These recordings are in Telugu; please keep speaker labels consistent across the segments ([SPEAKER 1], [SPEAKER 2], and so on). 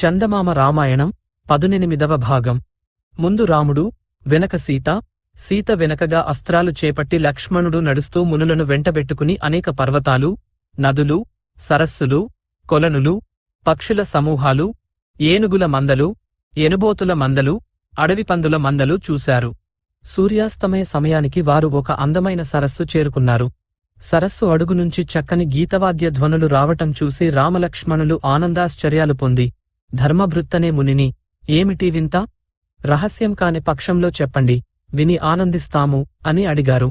[SPEAKER 1] చందమామ రామాయణం పదునెనిమిదవ భాగం. ముందు రాముడు వెనక సీత సీత వెనకగా అస్త్రాలు చేపట్టి లక్ష్మణుడు నడుస్తూ మునులను వెంటబెట్టుకుని అనేక పర్వతాలు నదులు సరస్సులు కొలనులు పక్షుల సమూహాలు ఏనుగుల మందలు ఎనుబోతుల మందలు అడవి పందుల మందలు చూశారు. సూర్యాస్తమయ సమయానికి వారు ఒక అందమైన సరస్సు చేరుకున్నారు. సరస్సు అడుగు నుంచి చక్కని గీతవాద్య ధ్వనులు రావటం చూసి రామలక్ష్మణులు ఆనందాశ్చర్యాలు పొంది ధర్మభృత్తనే మునిని ఏమిటి వింత? రహస్యం కాని పక్షంలో చెప్పండి విని ఆనందిస్తాము అని అడిగారు.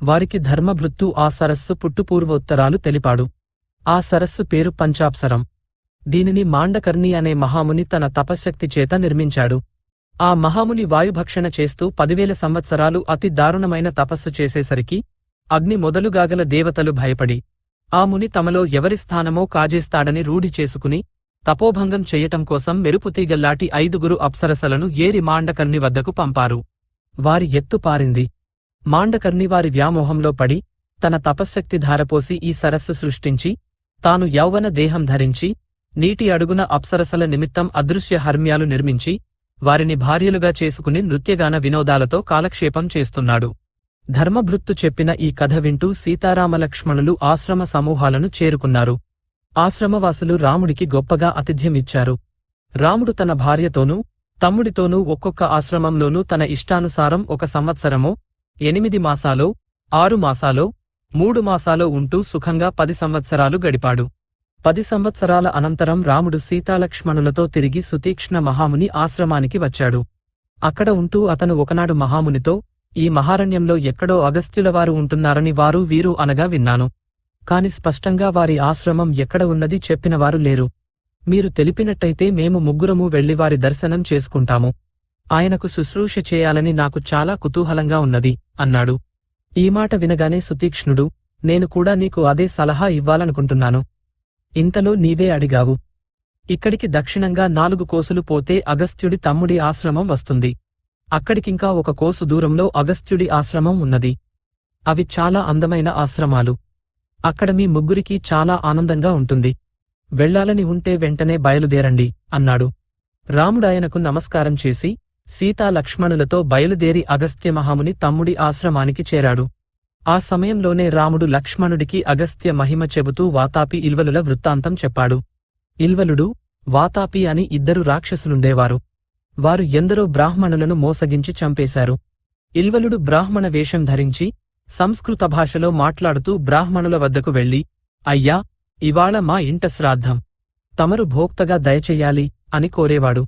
[SPEAKER 1] వారికి ధర్మభృత్తు ఆ సరస్సు పుట్టుపూర్వోత్తరాలు తెలిపాడు. ఆ సరస్సు పేరు పంచాప్సరం. దీనిని మాండకర్ణి అనే మహాముని తన తపశ్శక్తి చేత నిర్మించాడు. ఆ మహాముని వాయుభక్షణ చేస్తూ పదివేల సంవత్సరాలు అతి దారుణమైన తపస్సు చేసేసరికి అగ్ని మొదలుగాగల దేవతలు భయపడి ఆ ముని తమలో ఎవరి స్థానమో కాజేస్తాడని రూఢి చేసుకుని తపోభంగం చెయ్యటం కోసం మెరుపుతీగల్లాటి ఐదుగురు అప్సరసలను ఏరి మాండకర్ణి వద్దకు పంపారు. వారి ఎత్తు పారింది. మాండకర్ణి వారి వ్యామోహంలో పడి తన తపశ్శక్తి ధారపోసి ఈ సరస్సు సృష్టించి తాను యౌవన దేహం ధరించి నీటి అడుగున అప్సరసల నిమిత్తం అదృశ్య హర్మ్యాలు నిర్మించి వారిని భార్యలుగా చేసుకుని నృత్యగాన వినోదాలతో కాలక్షేపం చేస్తున్నాడు. ధర్మభృత్తు చెప్పిన ఈ కథ వింటూ సీతారామలక్ష్మణులు ఆశ్రమ సమూహాలను చేరుకున్నారు. ఆశ్రమవాసులు రాముడికి గొప్పగా ఆతిథ్యమిచ్చారు రాముడు తన భార్యతోనూ తమ్ముడితోనూ ఒక్కొక్క ఆశ్రమంలోనూ తన ఇష్టానుసారం ఒక సంవత్సరమో ఎనిమిది మాసాలో ఆరు మాసాలో మూడు మాసాలో ఉంటూ సుఖంగా పది సంవత్సరాలు గడిపాడు. పది సంవత్సరాల అనంతరం రాముడు సీతాలక్ష్మణులతో తిరిగి సుతీక్ష్ణ మహాముని ఆశ్రమానికి వచ్చాడు. అక్కడ ఉంటూ అతను ఒకనాడు మహామునితో ఈ మహారణ్యంలో ఎక్కడో అగస్త్యులవారు ఉంటున్నారని వారు వీరు అనగా విన్నాను. కాని స్పష్టంగా వారి ఆశ్రమం ఎక్కడ ఉన్నది చెప్పినవారు లేరు. మీరు తెలిపినట్టయితే మేము ముగ్గురము వెళ్ళి వారి దర్శనం చేసుకుంటాము. ఆయనకు శుశ్రూష చేయాలని నాకు చాలా కుతూహలంగా ఉన్నది అన్నాడు. ఈ మాట వినగానే సుతీక్ష్ణుడు నేను కూడా నీకు అదే సలహా ఇవ్వాలనుకుంటున్నాను. ఇంతలో నీవే అడిగావు. ఇక్కడికి దక్షిణంగా నాలుగు కోసులు పోతే అగస్త్యుడి తమ్ముడి ఆశ్రమం వస్తుంది. అక్కడికింకా ఒక కోసు దూరంలో అగస్త్యుడి ఆశ్రమం ఉన్నది. అవి చాలా అందమైన ఆశ్రమాలు. అక్కడ మీ ముగ్గురికి చాలా ఆనందంగా ఉంటుంది. వెళ్ళాలని ఉంటే వెంటనే బయలుదేరండి అన్నాడు. రాముడాయనకు నమస్కారం చేసి సీతా లక్ష్మణులతో బయలుదేరి అగస్త్య మహాముని తమ్ముడి ఆశ్రమానికి చేరాడు. ఆ సమయంలోనే రాముడు లక్ష్మణుడికి అగస్త్య మహిమ చెబుతూ వాతాపి ఇల్వలుల వృత్తాంతం చెప్పాడు. ఇల్వలుడు వాతాపి అని ఇద్దరు రాక్షసులుండేవారు. వారు ఎందరో బ్రాహ్మణులను మోసగించి చంపేశారు. ఇల్వలుడు బ్రాహ్మణ వేషం ధరించి సంస్కృత భాషలో మాట్లాడుతూ బ్రాహ్మణుల వద్దకు వెళ్ళి అయ్యా ఇవాళ మా ఇంట శ్రాద్ధం. తమరు భోక్తగా దయచెయ్యాలి అని కోరేవాడు.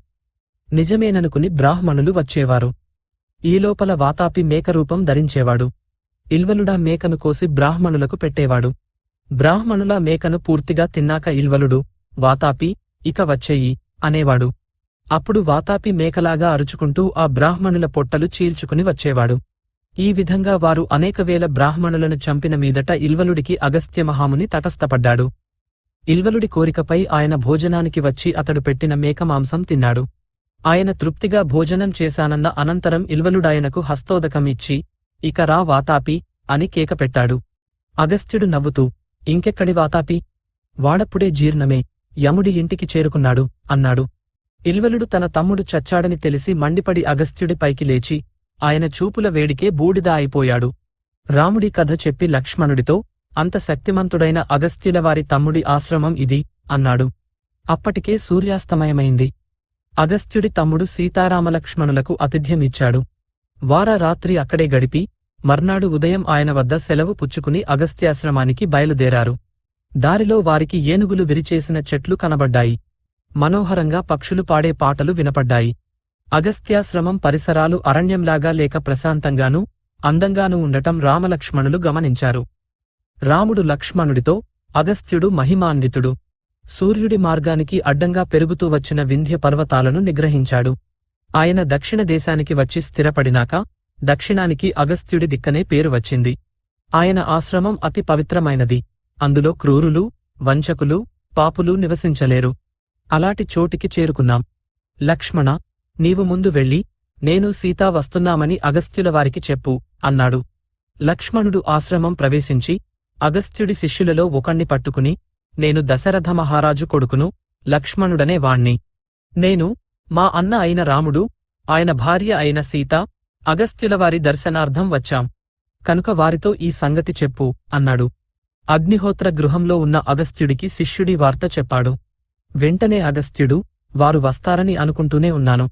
[SPEAKER 1] నిజమేననుకుని బ్రాహ్మణులు వచ్చేవారు. ఈలోపల వాతాపి మేకరూపం ధరించేవాడు. ఇల్వలుడా మేకను కోసి బ్రాహ్మణులకు పెట్టేవాడు. బ్రాహ్మణుల మేకను పూర్తిగా తిన్నాక ఇల్వలుడు వాతాపి ఇక వచ్చేయి అనేవాడు. అప్పుడు వాతాపి మేకలాగా అరుచుకుంటూ ఆ బ్రాహ్మణుల పొట్టలు చీల్చుకుని వచ్చేవాడు. ఈ విధంగా వారు అనేక వేల బ్రాహ్మణులను చంపిన మీదట ఇల్వలుడికి అగస్త్య మహాముని తటస్థపడ్డాడు. ఇల్వలుడి కోరికపై ఆయన భోజనానికి వచ్చి అతడు పెట్టిన మేకమాంసం తిన్నాడు. ఆయన తృప్తిగా భోజనం చేశానన్న అనంతరం ఇల్వలుడాయనకు హస్తోదకం ఇచ్చి ఇక రా వాతాపి అని కేకపెట్టాడు అగస్త్యుడు నవ్వుతూ ఇంకెక్కడి వాతాపి? వాడప్పుడే జీర్ణమే యముడి ఇంటికి చేరుకున్నాడు అన్నాడు. ఇల్వలుడు తన తమ్ముడు చచ్చాడని తెలిసి మండిపడి అగస్త్యుడి పైకి లేచి ఆయన చూపుల వేడికే బూడిద అయిపోయాడు. రాముడి కథ చెప్పి లక్ష్మణుడితో అంత శక్తిమంతుడైన అగస్త్యులవారి తమ్ముడి ఆశ్రమం ఇది అన్నాడు. అప్పటికే సూర్యాస్తమయమైంది. అగస్త్యుడి తమ్ముడు సీతారామలక్ష్మణులకు అతిథ్యమిచ్చాడు. ఇచ్చాడు వార రాత్రి అక్కడే గడిపి మర్నాడు ఉదయం ఆయన వద్ద సెలవు పుచ్చుకుని అగస్త్యాశ్రమానికి బయలుదేరారు. దారిలో వారికి ఏనుగులు విరిచేసిన చెట్లు కనబడ్డాయి. మనోహరంగా పక్షులు పాడే పాటలు వినపడ్డాయి. అగస్త్యాశ్రమం పరిసరాలు అరణ్యంలాగా లేక ప్రశాంతంగానూ అందంగానూ ఉండటం రామలక్ష్మణులు గమనించారు. రాముడు లక్ష్మణుడితో అగస్త్యుడు మహిమాన్వితుడు. సూర్యుడి మార్గానికి అడ్డంగా పెరుగుతూ వచ్చిన వింధ్య పర్వతాలను నిగ్రహించాడు. ఆయన దక్షిణ దేశానికి వచ్చి స్థిరపడినాక దక్షిణానికి అగస్త్యుడి దిక్కనే పేరు వచ్చింది. ఆయన ఆశ్రమం అతి పవిత్రమైనది. అందులో క్రూరులు వంచకులు పాపులు నివసించలేరు. అలాంటి చోటికి చేరుకున్నాం. లక్ష్మణ నీవు ముందు వెళ్ళి నేను సీతా వస్తున్నామని అగస్త్యులవారికి చెప్పు అన్నాడు. లక్ష్మణుడు ఆశ్రమం ప్రవేశించి అగస్త్యుడి శిష్యులలో ఒకణ్ణి పట్టుకుని నేను దశరథ మహారాజు కొడుకును లక్ష్మణుడనే వాణ్ణి. నేను మా అన్న అయిన రాముడు ఆయన భార్య అయిన సీత అగస్త్యులవారి దర్శనార్థం వచ్చాం. కనుక వారితో ఈ సంగతి చెప్పు అన్నాడు. అగ్నిహోత్ర గృహంలో ఉన్న అగస్త్యుడికి శిష్యుడి వార్త చెప్పాడు. వెంటనే అగస్త్యుడు వారు వస్తారని అనుకుంటూనే ఉన్నాను.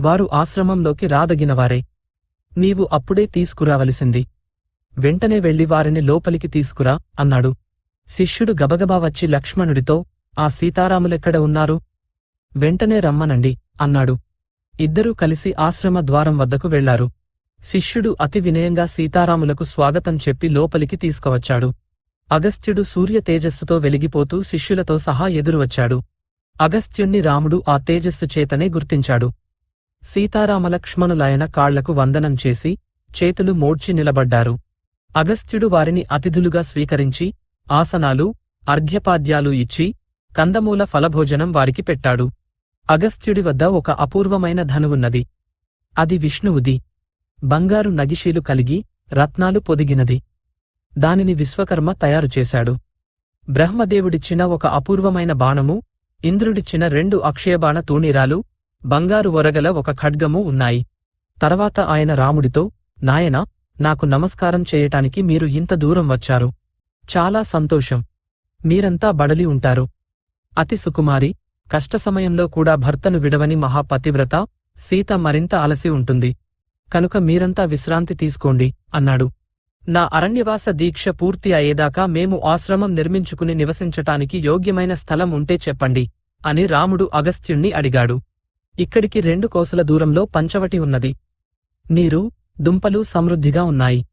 [SPEAKER 1] వారు ఆశ్రమంలోకి రాదగినవారే. నీవు అప్పుడే తీసుకురావలసింది. వెంటనే వెళ్ళి వారిని లోపలికి తీసుకురా అన్నాడు. శిష్యుడు గబగబా వచ్చి లక్ష్మణుడితో ఆ సీతారాములెక్కడ ఉన్నారు? వెంటనే రమ్మనండి అన్నాడు. ఇద్దరూ కలిసి ఆశ్రమ ద్వారం వద్దకు వెళ్ళారు. శిష్యుడు అతి వినయంగా సీతారాములకు స్వాగతం చెప్పి లోపలికి తీసుకువచ్చాడు. అగస్త్యుడు సూర్య తేజస్సుతో వెలిగిపోతూ శిష్యులతో సహా ఎదురువచ్చాడు. అగస్త్యుణ్ణి రాముడు ఆ తేజస్సు చేతనే గుర్తించాడు. సీతారామలక్ష్మణులాయన కాళ్ళకు వందనం చేసి చేతులు మోడ్చి నిలబడ్డారు. అగస్త్యుడు వారిని అతిథులుగా స్వీకరించి ఆసనాలు అర్ఘ్యపాద్యాలు ఇచ్చి కందమూల ఫలభోజనం వారికి పెట్టాడు. అగస్త్యుడి వద్ద ఒక అపూర్వమైన ధనువున్నది. అది విష్ణువుది. బంగారు నగిషీలు కలిగి రత్నాలు పొదిగినది. దానిని విశ్వకర్మ తయారుచేశాడు బ్రహ్మదేవుడిచ్చిన ఒక అపూర్వమైన బాణము ఇంద్రుడిచ్చిన రెండు అక్షయబాణ తూణీరాలు బంగారు ఒరగల ఒక ఖడ్గము ఉన్నాయి. తర్వాత ఆయన రాముడితో నాయనా నాకు నమస్కారం చేయటానికి మీరు ఇంత దూరం వచ్చారు. చాలా సంతోషం. మీరంతా బడలి ఉంటారు. అతి సుకుమారి కష్ట సమయంలో కూడా భర్తను విడవని మహాపతివ్రత సీత మరింత అలసి ఉంటుంది. కనుక మీరంతా విశ్రాంతి తీసుకోండి అన్నాడు. నా అరణ్యవాస దీక్ష పూర్తి అయ్యేదాకా మేము ఆశ్రమం నిర్మించుకుని నివసించటానికి యోగ్యమైన స్థలం ఉంటే చెప్పండి అని రాముడు అగస్త్యుణ్ణి అడిగాడు. ఇక్కడికి రెండు కోసల దూరంలో పంచవటి ఉన్నది. నీరు దుంపలు సమృద్ధిగా ఉన్నాయి.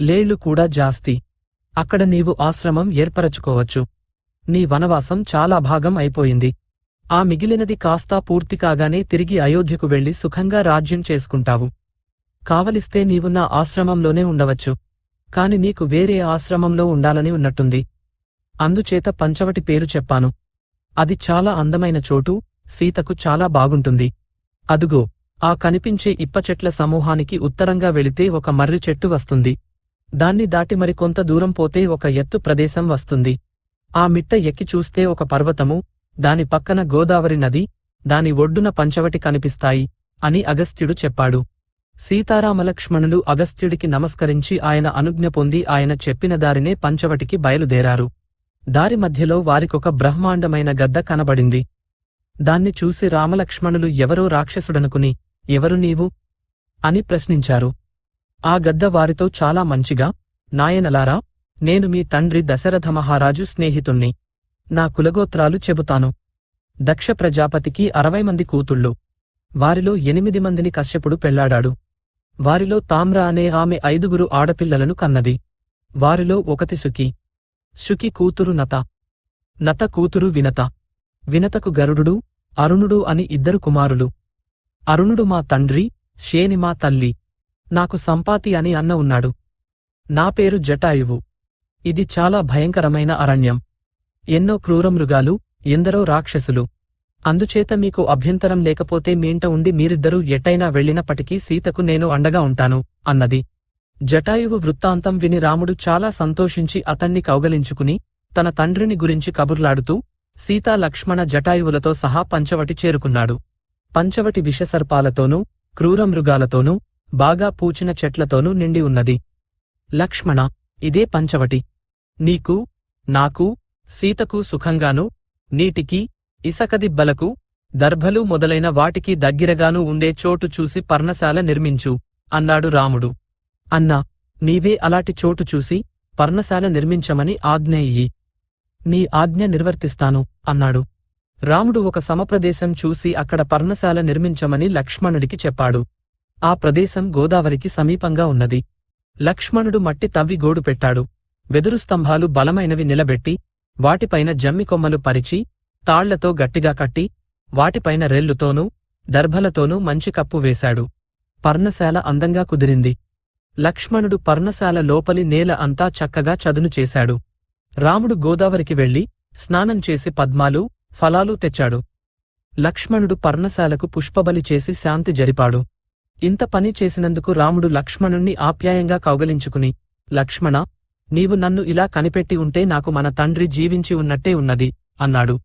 [SPEAKER 1] లేళ్ళు కూడా జాస్తి. అక్కడ నీవు ఆశ్రమం ఏర్పరచుకోవచ్చు. నీ వనవాసం చాలా భాగం అయిపోయింది. ఆ మిగిలినది కాస్తా పూర్తి కాగానే తిరిగి అయోధ్యకు వెళ్ళి సుఖంగా రాజ్యం చేసుకుంటావు. కావలిస్తే నీవు నా ఆశ్రమంలోనే ఉండవచ్చు. కాని నీకు వేరే ఆశ్రమంలో ఉండాలని ఉన్నట్టుంది. అందుచేత పంచవటి పేరు చెప్పాను. అది చాలా అందమైన చోటు సీతకు చాలా బాగుంటుంది. అదుగో ఆ కనిపించే ఇప్పచెట్ల సమూహానికి ఉత్తరంగా వెళితే ఒక మర్రి చెట్టు వస్తుంది. దాన్ని దాటి మరికొంత దూరం పోతే ఒక ఎత్తు ప్రదేశం వస్తుంది. ఆ మిట్ట ఎక్కి చూస్తే ఒక పర్వతము దాని పక్కన గోదావరి నది దాని ఒడ్డున పంచవటి కనిపిస్తాయి అని అగస్త్యుడు చెప్పాడు. సీతారామలక్ష్మణులు అగస్త్యుడికి నమస్కరించి ఆయన అనుజ్ఞ పొంది ఆయన చెప్పిన దారినే పంచవటికి బయలుదేరారు. దారి మధ్యలో వారికొక బ్రహ్మాండమైన గద్ద కనబడింది. దాన్ని చూసి రామలక్ష్మణులు ఎవరో రాక్షసుడనుకుని ఎవరు నీవు అని ప్రశ్నించారు. ఆ గద్ద వారితో చాలా మంచిగా నాయనలారా నేను మీ తండ్రి దశరథ మహారాజు స్నేహితుణ్ణి. నా కులగోత్రాలు చెబుతాను. దక్ష ప్రజాపతికి అరవై మంది కూతుళ్ళు. వారిలో ఎనిమిది మందిని కశ్యపుడు పెళ్ళాడాడు. వారిలో తామ్ర అనే ఆమె ఐదుగురు ఆడపిల్లలను కన్నది. వారిలో ఒకతి సుఖి. శుకి కూతురు నత. నత కూతురు వినత. వినతకు గరుడు అరుణుడు అని ఇద్దరు కుమారులు. అరుణుడు మా తండ్రి శేని మా తల్లి. నాకు సంపాతి అని అన్న ఉన్నాడు. నా పేరు జటాయువు. ఇది చాలా భయంకరమైన అరణ్యం. ఎన్నో క్రూరమృగాలు ఎందరో రాక్షసులు. అందుచేత మీకు అభ్యంతరం లేకపోతే మీంట ఉండి మీరిద్దరూ ఎటైనా వెళ్ళినప్పటికీ సీతకు నేను అండగా ఉంటాను అన్నది. జటాయువు వృత్తాంతం విని రాముడు చాలా సంతోషించి అతన్ని కౌగలించుకుని తన తండ్రిని గురించి కబుర్లాడుతూ సీతా లక్ష్మణ జటాయువులతో సహా పంచవటి చేరుకున్నాడు. పంచవటి విషసర్పాలతోనూ క్రూరమృగాలతోనూ బాగా పూచిన చెట్లతోనూ నిండి ఉన్నది. లక్ష్మణ ఇదే పంచవటి. నీకు నాకు సీతకు సుఖంగాను నీటికి ఇసకదిబ్బలకు దర్భలు మొదలైన వాటికి దగ్గిరగాను ఉండే చోటు చూసి పర్ణశాల నిర్మించు అన్నాడు రాముడు. అన్నా నీవే అలాంటి చోటు చూసి పర్ణశాల నిర్మించమని ఆజ్ఞ ఇయ్యి నీ ఆజ్ఞ నిర్వర్తిస్తాను అన్నాడు. రాముడు ఒక సమప్రదేశం చూసి అక్కడ పర్ణశాల నిర్మించమని లక్ష్మణుడికి చెప్పాడు. ఆ ప్రదేశం గోదావరికి సమీపంగా ఉన్నది. లక్ష్మణుడు మట్టి తవ్వి గోడు పెట్టాడు. వెదురు స్తంభాలు బలమైనవి నిలబెట్టి వాటిపైన జమ్మి కొమ్మలు పరిచి తాళ్ళతో గట్టిగా కట్టి వాటిపైన రెల్లుతోనూ దర్భలతోనూ మంచి కప్పు వేశాడు. పర్ణశాల అందంగా కుదిరింది. లక్ష్మణుడు పర్ణశాల లోపలి నేల అంతా చక్కగా చదును చేశాడు. రాముడు గోదావరికి వెళ్ళి స్నానం చేసి పద్మాలు ఫలాలు తెచ్చాడు. లక్ష్మణుడు పర్ణశాలకు పుష్పబలి చేసి శాంతి జరిపాడు. ఇంత పని చేసినందుకు రాముడు లక్ష్మణుణ్ణి ఆప్యాయంగా కౌగలించుకుని లక్ష్మణ నీవు నన్ను ఇలా కనిపెట్టి ఉంటే నాకు మన తండ్రి జీవించి ఉన్నట్టే ఉన్నది అన్నాడు.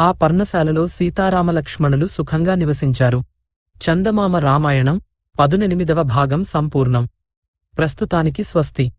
[SPEAKER 1] ఆ పర్ణశాలలో సీతారామలక్ష్మణులు సుఖంగా నివసించారు. చందమామ రామాయణం పదునెనిమిదవ భాగం సంపూర్ణం. ప్రస్తుతానికి స్వస్తి.